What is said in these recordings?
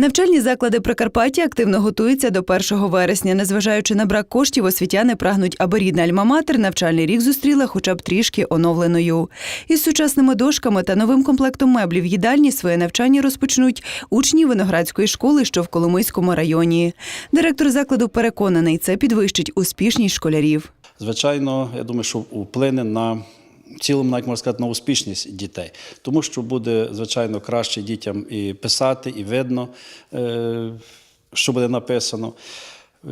Навчальні заклади Прикарпаття активно готуються до 1 вересня. Незважаючи на брак коштів, освітяни прагнуть, аби рідна Альма-Матер навчальний рік зустріла хоча б трішки оновленою. Із сучасними дошками та новим комплектом меблів їдальні своє навчання розпочнуть учні виноградської школи, що в Коломийському районі. Директор закладу переконаний, це підвищить успішність школярів. Звичайно, я думаю, що вплине на цілому, навіть можна сказати, на успішність дітей, тому що буде, звичайно, краще дітям і писати, і видно, е, що буде написано.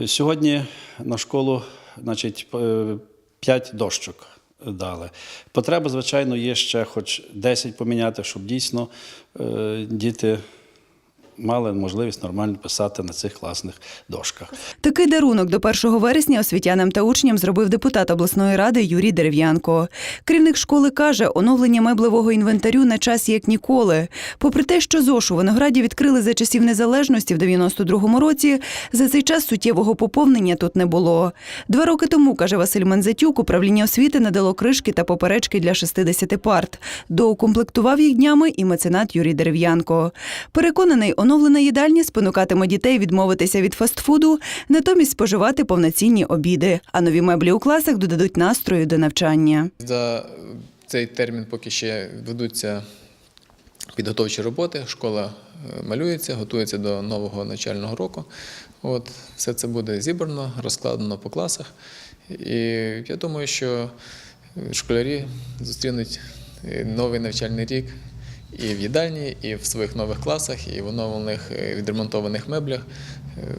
Сьогодні на школу, значить, п'ять 5 дощок дали. Потреба, звичайно, є ще хоч 10 поміняти, щоб дійсно е, діти мали можливість нормально писати на цих класних дошках. Такий дарунок до 1 вересня освітянам та учням зробив депутат обласної ради Юрій Дерев'янко. Керівник школи каже, оновлення меблевого інвентарю на часі як ніколи. Попри те, що ЗОШ у Винограді відкрили за часів незалежності в 92-му році, за цей час суттєвого поповнення тут не було. Два роки тому, каже Василь Манзатюк, управління освіти надало кришки та поперечки для 60 парт. Доукомплектував їх днями і меценат Юрій Дерев'янко. Переконаний, оновлена їдальня спонукатиме дітей відмовитися від фастфуду, натомість споживати повноцінні обіди. А нові меблі у класах додадуть настрою до навчання. За цей термін поки ще ведуться підготовчі роботи. Школа е, малюється, готується до нового навчального року. От, все це буде зібрано, розкладено по класах. І я думаю, що школярі зустрінуть е, новий навчальний рік і в їдальні, і в своїх нових класах, і в оновлених е, відремонтованих меблях е,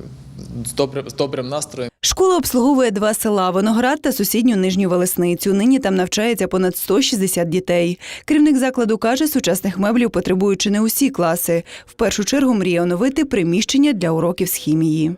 з добрим, з добрим настроєм. Школа обслуговує два села Виноград та сусідню нижню Велесницю. Нині там навчається понад 160 дітей. Керівник закладу каже, сучасних меблів потребують чи не усі класи. В першу чергу мріє оновити приміщення для уроків з хімії.